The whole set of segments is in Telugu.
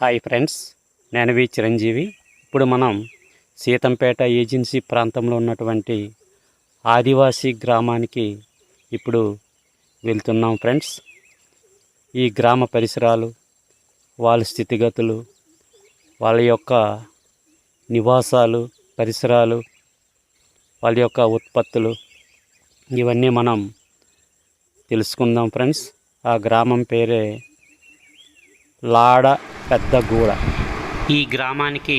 హాయ్ ఫ్రెండ్స్ నేను వి చిరంజీవి. ఇప్పుడు మనం సీతంపేట ఏజెన్సీ ప్రాంతంలో ఉన్నటువంటి ఆదివాసీ గ్రామానికి ఇప్పుడు వెళ్తున్నాం ఫ్రెండ్స్. ఈ గ్రామ పరిసరాలు వాళ్ళ స్థితిగతులు వాళ్ళ యొక్క నివాసాలు పరిసరాలు వాళ్ళ యొక్క ఉత్పత్తులు ఇవన్నీ మనం తెలుసుకుందాం ఫ్రెండ్స్. ఆ గ్రామం పేరే లాడ పెద్దగూడ ఈ గ్రామానికి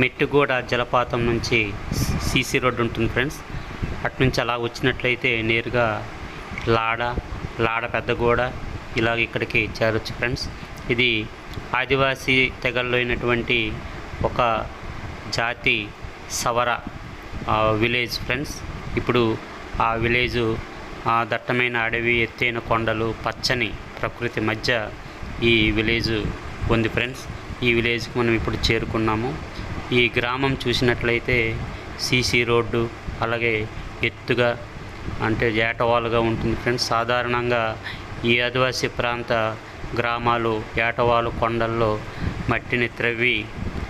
మెట్టుగూడ జలపాతం నుంచి సీసీ రోడ్డు ఉంటుంది ఫ్రెండ్స్. అటు నుంచి అలా వచ్చినట్లయితే నేరుగా లాడ లాడ పెద్దగూడ ఇలాగ ఇక్కడికి చేరొచ్చు ఫ్రెండ్స్. ఇది ఆదివాసీ తెగల్లో అయినటువంటి ఒక జాతి సవర విలేజ్ ఫ్రెండ్స్. ఇప్పుడు ఆ విలేజు ఆ దట్టమైన అడవి ఎత్తైన కొండలు పచ్చని ప్రకృతి మధ్య ఈ విలేజ్ ఉంది ఫ్రెండ్స్. ఈ విలేజ్కి మనం ఇప్పుడు చేరుకున్నాము. ఈ గ్రామం చూసినట్లయితే సీసీ రోడ్డు అలాగే ఎత్తుగా అంటే ఏటవాలుగా ఉంటుంది ఫ్రెండ్స్. సాధారణంగా ఈ ఆదివాసీ ప్రాంత గ్రామాలు ఏటవాలు కొండల్లో మట్టిని త్రవ్వి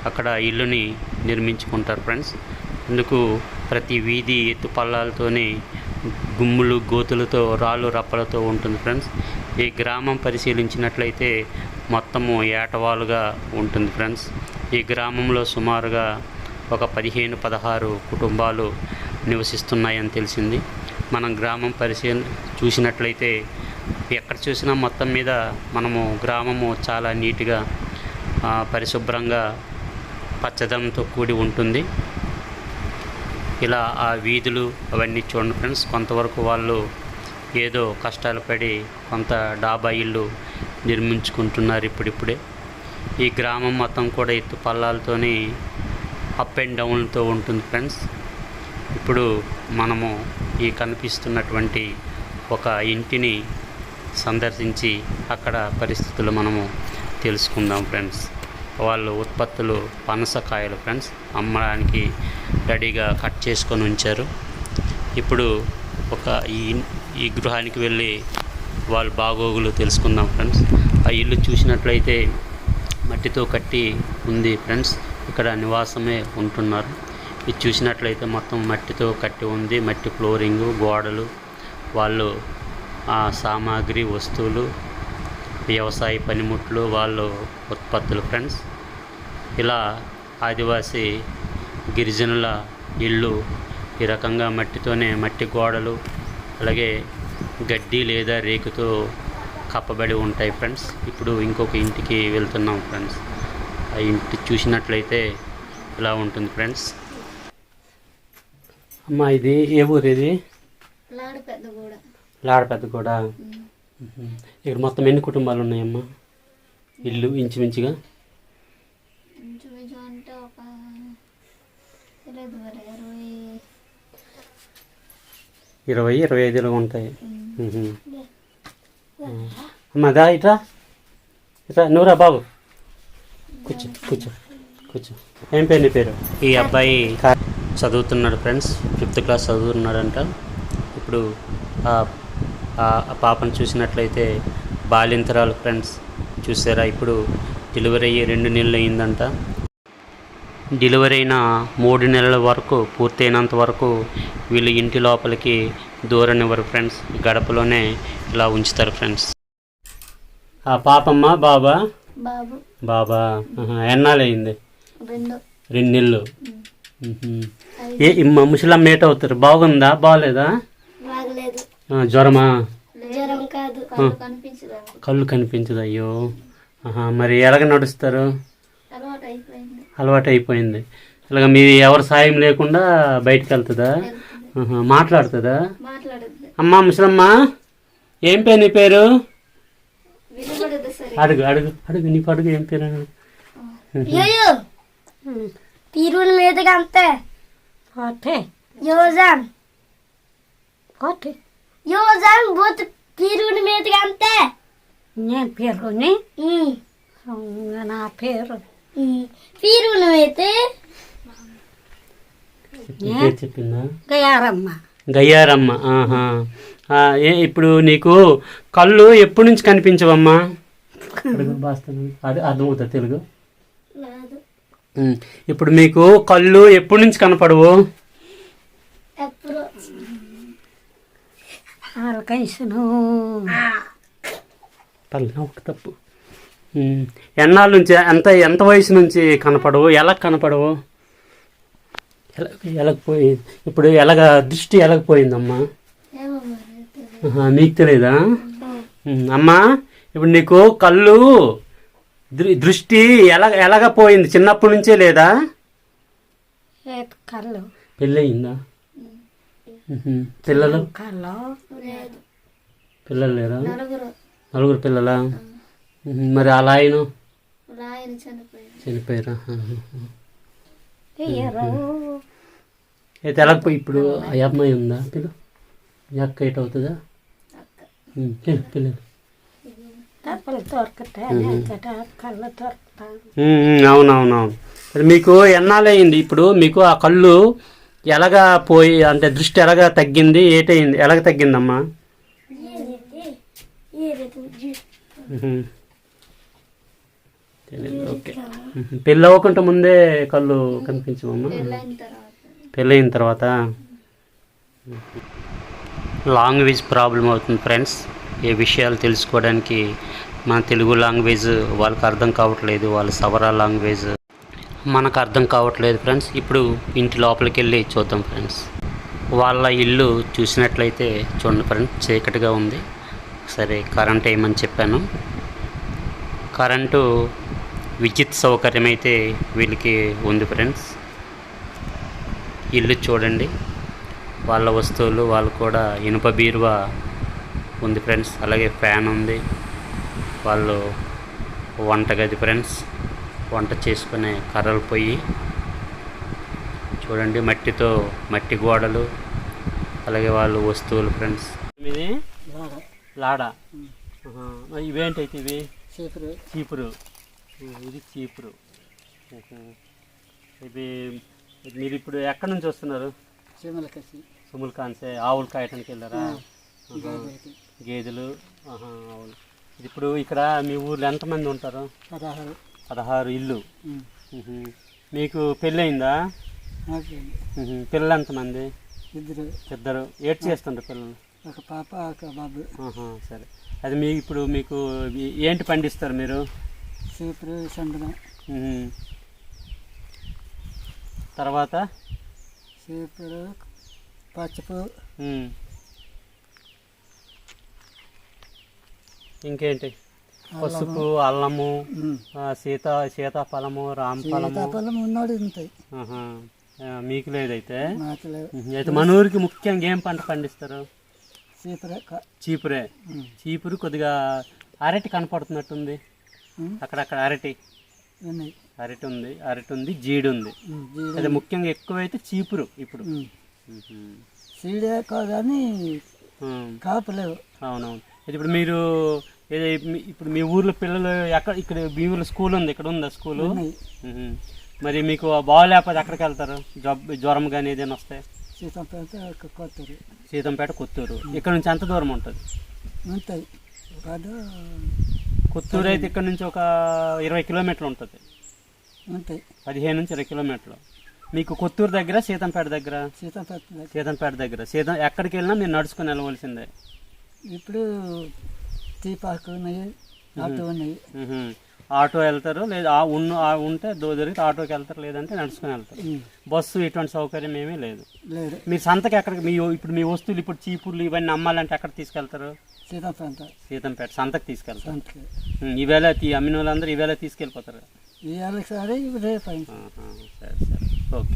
అక్కడ ఇల్లుని నిర్మించుకుంటారు ఫ్రెండ్స్. అందుకు ప్రతి వీధి ఎత్తు పల్లాలతోనే గుమ్ములు గోతులతో రాళ్ళు రప్పలతో ఉంటుంది ఫ్రెండ్స్. ఈ గ్రామం పరిశీలించినట్లయితే మొత్తము ఏటవాలుగా ఉంటుంది ఫ్రెండ్స్. ఈ గ్రామంలో సుమారుగా ఒక పదిహేను పదహారు కుటుంబాలు నివసిస్తున్నాయని తెలిసింది. మనం గ్రామం పరిశీలి చూసినట్లయితే ఎక్కడ చూసినా మొత్తం మీద మనము గ్రామము చాలా నీట్గా పరిశుభ్రంగా పచ్చదనంతో కూడి ఉంటుంది. ఇలా ఆ వీధులు అవన్నీ చూడండి ఫ్రెండ్స్. కొంతవరకు వాళ్ళు ఏదో కష్టాలు పడి కొంత డాబా ఇల్లు నిర్మించుకుంటున్నారు ఇప్పుడిప్పుడే. ఈ గ్రామం మొత్తం కూడా ఎత్తు పల్లాలతోని అప్ అండ్ డౌన్లతో ఉంటుంది ఫ్రెండ్స్. ఇప్పుడు మనము ఈ కనిపిస్తున్నటువంటి ఒక ఇంటిని సందర్శించి అక్కడ పరిస్థితులు మనము తెలుసుకుందాం ఫ్రెండ్స్. వాళ్ళు ఉత్పత్తులు పనసకాయలు ఫ్రెండ్స్. అమ్మడానికి రెడీగా కట్ చేసుకొని ఉంచారు. ఇప్పుడు ఒక ఈ ఈ గృహానికి వెళ్ళి వాళ్ళు బాగోగులు తెలుసుకుందాం ఫ్రెండ్స్ ఆ ఇల్లు చూసినట్లయితే మట్టితో కట్టి ఉంది ఫ్రెండ్స్ ఇక్కడ నివాసమే ఉంటున్నారు. ఇది చూసినట్లయితే మొత్తం మట్టితో కట్టి ఉంది. మట్టి ఫ్లోరింగు గోడలు వాళ్ళు ఆ సామాగ్రి వస్తువులు వ్యవసాయ పనిముట్లు వాళ్ళు ఉత్పత్తులు ఫ్రెండ్స్ ఇలా ఆదివాసీ గిరిజనుల ఇల్లు ఈ రకంగా మట్టితోనే మట్టి గోడలు అలాగే గడ్డి లేదా రేకుతో కప్పబడి ఉంటాయి ఫ్రెండ్స్. ఇప్పుడు ఇంకొక ఇంటికి వెళ్తున్నాం ఫ్రెండ్స్. ఆ ఇంటి చూసినట్లయితే ఇలా ఉంటుంది ఫ్రెండ్స్. అమ్మా ఇది ఏ ఊరు ఇది? లాడు పెద్ద గూడ. లాడపెద్ద కూడా ఇక్కడ మొత్తం ఎన్ని కుటుంబాలు ఉన్నాయమ్మా? ఇల్లు ఇంచుమించుగా ఇంచుమించు అంటే ఒక ఇరవై ఇరవై ఐదులో ఉంటాయి. మ్మ్. అమ్మా దా ఇట్రా. ఇట్రా నువ్వురా బాబు. కూర్చో కూర్చో కూర్చో. ఏం పేరు నీ పేరు? ఈ అబ్బాయి చదువుతున్నాడు ఫ్రెండ్స్. Fifth class చదువుతున్నాడంట. ఇప్పుడు ఆ ఆ- ఆ పాపను చూసినట్లయితే బాలింతరాలు ఫ్రెండ్స్. చూసారా? ఇప్పుడు డెలివరీ అయ్యి రెండు నెలలు అయిందంట. డెలివరీ అయిన మూడు నెలల వరకు పూర్తయినంత వరకు వీళ్ళు ఇంటి లోపలికి దూరనివ్వరు ఫ్రెండ్స్. గడపలోనే ఇలా ఉంచుతారు ఫ్రెండ్స్. ఆ పాపమ్మ బాబా? బాబు. బాబా? ఆహా, ఎన్నాళ్ళు అయింది రెండు నెలలు. ఏ ముసలమ్మ ఏట అవుతారు. బాగుందా? బాగలేదా. జ్వరమా? కళ్ళు కనిపించదు అయ్యో. మరి ఎలాగ నడుస్తారు? అలవాటు అయిపోయింది ఇలాగ మీ ఎవరి సాయం లేకుండా బయటికి వెళ్తుందా. మాట్లాడుతుందా? అమ్మా ముసలమ్మ ఏం పేరు నీ పేరు? అడుగు అడుగు అడుగు నీకు అడుగు ఏం పేరు. తీరుల మీదగా అంతే. యోజాన్. యోజాన్ బోత్ తీరుల మీదగా అంతే. Nye peru ni, na peru. తీరుల మీద నీ పేరు చెప్పిందా? Gayarama. గయ్యారమ్మ ఆహా. ఇప్పుడు నీకు కళ్ళు ఎప్పటి నుంచి కనిపించవమ్మా? అది అర్థమవుతుంది తెలుగు? ఇప్పుడు మీకు కళ్ళు ఎప్పటి నుంచి కనపడవు? పర్లేదు ఒక తప్పు. ఎన్నాళ్ళ నుంచి ఎంత ఎంత వయసు నుంచి కనపడవు? ఎలా కనపడవు? ఎలా ఎలగపోయి ఇప్పుడు ఎలాగ దృష్టి ఎలగపోయిందమ్మా మీకు తెలియదా అమ్మా ఇప్పుడు నీకు కళ్ళు దృ- దృష్టి ఎలా ఎలాగ పోయింది? చిన్నప్పటి నుంచే లేదా? కళ్ళు. పెళ్ళయిందా. పిల్లలు? పిల్లలు లేరా? నలుగురు. నలుగురు పిల్లలా. మరి అలా ఆయన? చనిపోయారా? అయితే ఎలా ఇప్పుడు ఆ అమ్మాయి ఉందా పిల్ల ఈ అక్క ఎటు అవుతుందా? అక్క. ఉమ్, పిల్ల పిల్లలు అవునవునవును. మరి మీకు ఎన్నాళ్ళయింది? ఇప్పుడు మీకు ఆ కళ్ళు ఎలాగా పోయి అంటే దృష్టి ఎలాగా తగ్గింది? ఏటయింది? ఎలాగ తగ్గిందమ్మా? ఓకే. పెళ్ళి అవ్వకుండా ముందే కళ్ళు కనిపించమమ్మా పెళ్ళయిన తర్వాత. లాంగ్వేజ్ ప్రాబ్లం అవుతుంది ఫ్రెండ్స్. ఏ విషయాలు తెలుసుకోవడానికి మన తెలుగు లాంగ్వేజ్ వాళ్ళకి అర్థం కావట్లేదు వాళ్ళ సవరా లాంగ్వేజ్ మనకు అర్థం కావట్లేదు ఫ్రెండ్స్. ఇప్పుడు ఇంటి లోపలికి వెళ్ళి చూద్దాం ఫ్రెండ్స్. వాళ్ళ ఇల్లు చూసినట్లయితే చూడండి ఫ్రెండ్స్ చీకటిగా ఉంది. సరే కరెంట్ వేయమని చెప్పాను? కరెంటు విద్యుత్ సౌకర్యం అయితే వీళ్ళకి ఉంది ఫ్రెండ్స్. ఇల్లు చూడండి. వాళ్ళ వస్తువులు వాళ్ళు కూడా ఇనుప బీరువా ఉంది ఫ్రెండ్స్. అలాగే ఫ్యాన్ ఉంది. వాళ్ళు వంటగది ఫ్రెండ్స్. వంట చేసుకునే కర్రలు పొయ్యి చూడండి మట్టితో మట్టి గోడలు. అలాగే వాళ్ళు వస్తువులు ఫ్రెండ్స్. ఇది లాడా. ఇవేంటైతే ఇవి? చీపురు. చీపురు. ఇది చీపురు. ఇది మీరు ఇప్పుడు ఎక్కడి నుంచి వస్తున్నారు? సుముల్ కాన్సే ఆవులు కాయటానికి వెళ్ళారా. గేదెలు ఆవులు ఇప్పుడు ఇక్కడ మీ ఊర్లో ఎంతమంది ఉంటారు? పదహారు. పదహారు ఇల్లు. మీకు పెళ్ళి అయిందా ఉహు. పిల్లలు ఎంతమంది? ఇద్దరు. ఇద్దరు. ఏడ్ చేస్తుండ్రు పిల్లలు? ఒక పాప ఒక బాబు. సరే. అది మీ ఇప్పుడు మీకు ఏంటి పండిస్తారు మీరు? చీపురు. తర్వాత? చీపురు ఉమ్. ఇంకేంటి? పసుపు అల్లము సీత సీతాఫలము రామఫలము ఉన్నోడు ఉంటాయి. మీకు లేదైతే. అయితే మన ఊరికి ముఖ్యంగా ఏం పంట పండిస్తారు? చీపురు చీపురే. చీపురు కొద్దిగా అరటి కనపడుతున్నట్టుంది. అక్కడక్కడ అరటి. ఉన్నాయి అరటి ఉంది అరటి ఉంది జీడి ఉంది. అయితే ముఖ్యంగా ఎక్కువైతే చీపురు ఇప్పుడు. సీడే కానీ ఉమ్. కాపు లేవు అవునవును. అయితే ఇప్పుడు మీరు ఇప్పుడు మీ ఊర్లో పిల్లలు ఎక్కడ ఇక్కడ మీ ఊర్లో స్కూల్ ఉంది ఇక్కడ ఉందా స్కూలు. మరి మీకు బాగాలేకపోతే ఎక్కడికి వెళ్తారు? జ్వరం కానీ ఏదైనా వస్తే? సీతంపేట కొత్తరు. సీతంపేట కొత్తూరు. ఇక్కడ నుంచి ఎంత దూరం ఉంటుంది? ఉంటాయి కాదు కొత్తూరు అయితే ఇక్కడ నుంచి ఒక ఇరవై కిలోమీటర్లు ఉంటుంది. పదిహేను నుంచి ఇరవై కిలోమీటర్లు. మీకు కొత్తూరు దగ్గర సీతంపేట దగ్గర? సీతంపేట. సీతంపేట దగ్గర. సీతం ఎక్కడికి వెళ్ళినా మీరు నడుచుకుని వెళ్ళవలసిందే. ఇప్పుడు టీ పార్క్ ఉన్నాయి ఆటో ఉన్నాయి. ఆటో వెళ్తారు లేదా ఆ ఉన్న ఆ ఉంటే దో దొరికితే ఆటోకి వెళ్తారు లేదంటే నడుచుకుని వెళ్తారు. బస్సు ఇటువంటి సౌకర్యం ఏమీ లేదు. లేదు. మీరు సంతకి ఎక్కడికి మీ ఇప్పుడు మీ వస్తువులు ఇప్పుడు చీపుర్లు ఇవన్నీ అమ్మాలంటే ఎక్కడ తీసుకెళ్తారు? సీతంపేట సీతంపేట సంతకి తీసుకెళ్తారు. ఈవేళ తీ- అమ్మిన వాళ్ళందరూ ఈవేళ తీసుకెళ్ళిపోతారు. సరే సరే. ఓకే.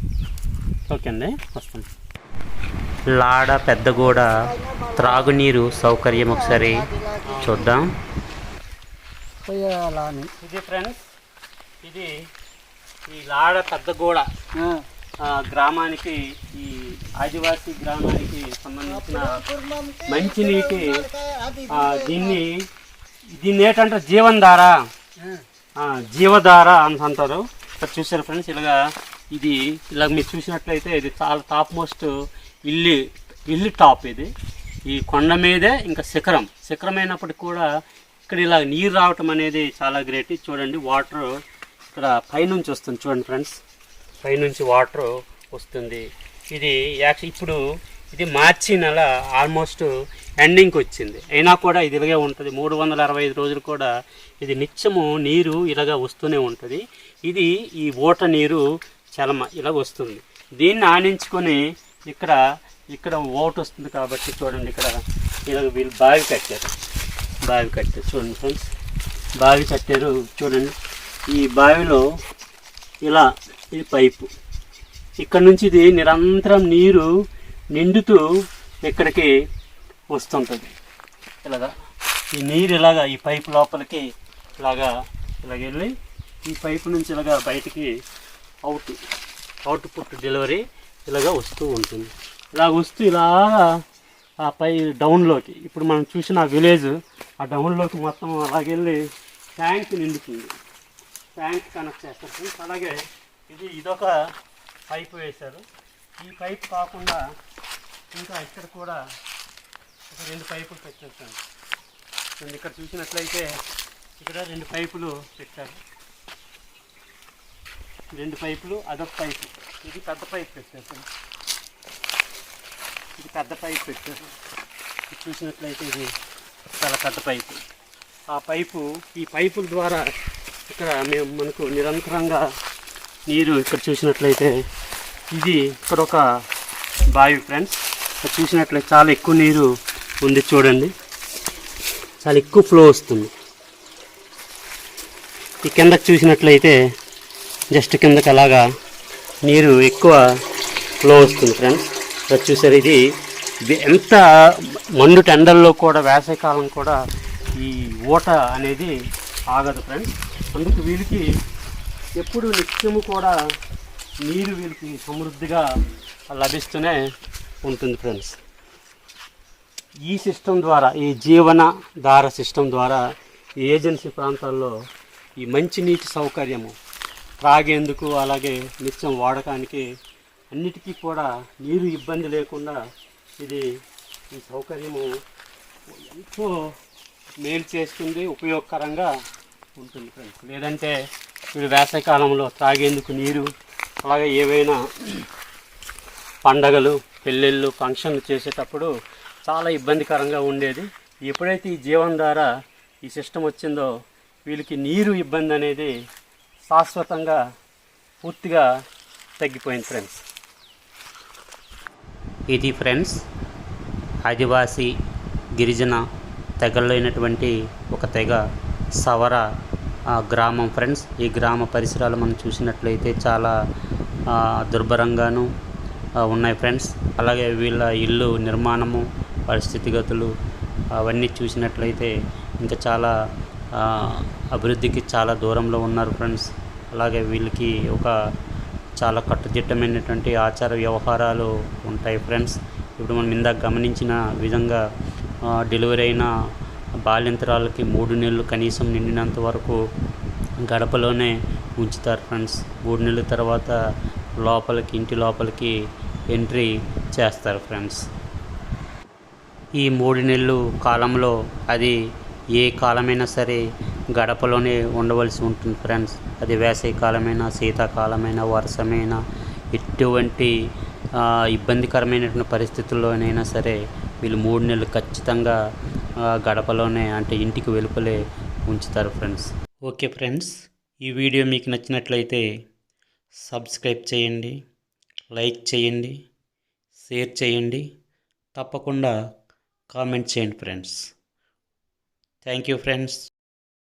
ఓకే అండి వస్తాం లాడ పెద్దగూడ త్రాగునీరు సౌకర్యం ఒకసారి చూద్దాం. పోయాలా అని ఇది ఫ్రెండ్స్ ఇది ఈ లాడ పెద్దగూడ గ్రామానికి ఈ ఆదివాసీ గ్రామానికి సంబంధించిన మంచినీటి దీన్ని దీన్ని ఏంటంటారు జీవనధార జీవధార అని అంటారు. ఇక్కడ చూసారు ఫ్రెండ్స్ ఇలాగా ఇది ఇలా మీరు చూసినట్లయితే ఇది చాలా టాప్ మోస్ట్ ఇల్లు ఇల్లు టాప్ ఇది. ఈ కొండ మీదే ఇంకా శిఖరం. శిఖరం అయినప్పటికీ కూడా ఇక్కడ ఇలా నీరు రావటం అనేది చాలా గ్రేట్ చూడండి వాటర్ ఇక్కడ పైనుంచి వస్తుంది. చూడండి ఫ్రెండ్స్ పైనుంచి వాటర్ వస్తుంది. ఇది యాక్చువల్ ఇప్పుడు ఇది మార్చి నెల ఆల్మోస్ట్ ఎండింగ్కి వచ్చింది. అయినా కూడా ఇది ఇలాగే ఉంటుంది. మూడు వందల అరవై ఐదు రోజులు కూడా ఇది నిత్యము నీరు ఇలాగా వస్తూనే ఉంటుంది. ఇది ఈ ఓట నీరు చలమ ఇలా వస్తుంది. దీన్ని ఆనించుకొని ఇక్కడ ఇక్కడ ఓటు వస్తుంది కాబట్టి చూడండి ఇక్కడ ఇలా వీళ్ళు బావి కట్టారు. బావి కట్టారు చూడండి ఫ్రెండ్స్ బావి కట్టారు చూడండి. ఈ బావిలో ఇలా ఇది పైపు. ఇక్కడ నుంచి ఇది నిరంతరం నీరు నిండుతూ ఇక్కడికి వస్తుంటుంది. ఇలాగా. ఈ నీరు ఇలాగా ఈ పైపు లోపలికి ఇలాగా ఇలాగ వెళ్ళి ఈ పైపు నుంచి ఇలాగా బయటికి అవుట్ అవుట్పుట్ డెలివరీ ఇలాగా వస్తూ ఉంటుంది. ఇలా వస్తూ ఇలాగా ఆ పై డౌన్లోకి. ఇప్పుడు మనం చూసిన ఆ విలేజ్ ఆ డౌన్లోకి మొత్తం అలాగెళ్ళి ట్యాంక్ నిండుతుంది. ట్యాంక్ కనెక్ట్ చేస్తారు అలాగే ఇది ఇదొక పైప్ వేశారు. ఈ పైప్ కాకుండా ఇంకా ఇక్కడ కూడా ఒక రెండు పైపులు పెట్టేస్తాను నేను ఇక్కడ చూసినట్లయితే ఇక్కడ రెండు పైపులు పెట్టారు. రెండు పైపులు అదొక పైపు. ఇది పెద్ద పైపు పెట్టేసాను ఇది పెద్ద పైపు చూసినట్లయితే ఇది చాలా పెద్ద పైపు. ఆ పైపు ఈ పైపుల ద్వారా ఇక్కడ మేము మనకు నిరంతరంగా నీరు ఇక్కడ చూసినట్లయితే ఇది ఇక్కడ ఒక బావి ఫ్రెండ్స్. ఇక్కడ చూసినట్లయితే చాలా ఎక్కువ నీరు ఉంది చూడండి. చాలా ఎక్కువ ఫ్లో వస్తుంది. ఈ కిందకి చూసినట్లయితే జస్ట్ కిందకి అలాగా నీరు ఎక్కువ ఫ్లో వస్తుంది ఫ్రెండ్స్. చూసారు ఇది ఎంత మండు టెండల్లో కూడా వేసవికాలం కూడా ఈ ఊట అనేది ఆగదు ఫ్రెండ్స్ అందుకు వీళ్ళకి ఎప్పుడు నిత్యము కూడా నీరు వీళ్ళకి సమృద్ధిగా లభిస్తూనే ఉంటుంది ఫ్రెండ్స్ ఈ సిస్టమ్ ద్వారా ఈ జీవనధార సిస్టమ్ ద్వారా ఈ ఏజెన్సీ ప్రాంతాల్లో ఈ మంచినీటి సౌకర్యము త్రాగేందుకు అలాగే నిత్యం వాడకానికి అన్నిటికీ కూడా నీరు ఇబ్బంది లేకుండా ఇది ఈ సౌకర్యము ఎంతో మేలు చేస్తుంది ఉపయోగకరంగా ఉంటుంది ఫ్రెండ్స్. లేదంటే వీడు వేసవికాలంలో తాగేందుకు నీరు అలాగే ఏవైనా పండగలు పెళ్ళిళ్ళు ఫంక్షన్లు చేసేటప్పుడు చాలా ఇబ్బందికరంగా ఉండేది. ఎప్పుడైతే ఈ జీవన ద్వారా ఈ సిస్టమ్ వచ్చిందో వీళ్ళకి నీరు ఇబ్బంది అనేది శాశ్వతంగా పూర్తిగా తగ్గిపోయింది ఫ్రెండ్స్. ఇది ఫ్రెండ్స్ ఆదివాసీ గిరిజన తెగల్లో అయినటువంటి ఒక తెగ సవర గ్రామం ఫ్రెండ్స్. ఈ గ్రామ పరిసరాలు మనం చూసినట్లయితే చాలా దుర్భరంగాను ఉన్నాయి ఫ్రెండ్స్. అలాగే వీళ్ళ ఇల్లు నిర్మాణము వాళ్ళ స్థితిగతులు అవన్నీ చూసినట్లయితే ఇంకా చాలా అభివృద్ధికి చాలా దూరంలో ఉన్నారు ఫ్రెండ్స్. అలాగే వీళ్ళకి ఒక చాలా కట్టుదిట్టమైనటువంటి ఆచార వ్యవహారాలు ఉంటాయి ఫ్రెండ్స్. ఇప్పుడు మనం ఇందాక గమనించిన విధంగా డెలివరీ అయిన బాల్యంతరాలకి మూడు నెలలు కనీసం నిండినంత వరకు గడపలోనే ఉంచుతారు ఫ్రెండ్స్. మూడు నెలల తర్వాత లోపలికి ఇంటి లోపలికి ఎంట్రీ చేస్తారు ఫ్రెండ్స్. ఈ మూడు నెలలు కాలంలో అది ఏ కాలమైనా సరే గడపలోనే ఉండవలసి ఉంటుంది ఫ్రెండ్స్. అది వేసవి కాలమైనా శీతాకాలమైనా వర్షమైనా ఎటువంటి ఇబ్బందికరమైనటువంటి పరిస్థితుల్లోనైనా సరే వీళ్ళు మూడు నెలలు ఖచ్చితంగా గడపలోనే అంటే ఇంటికి వెలుపలే ఉంచుతారు ఫ్రెండ్స్. ఓకే ఫ్రెండ్స్ ఈ వీడియో మీకు నచ్చినట్లయితే సబ్స్క్రైబ్ చేయండి లైక్ చేయండి షేర్ చేయండి తప్పకుండా కామెంట్ చేయండి ఫ్రెండ్స్. Thank you friends.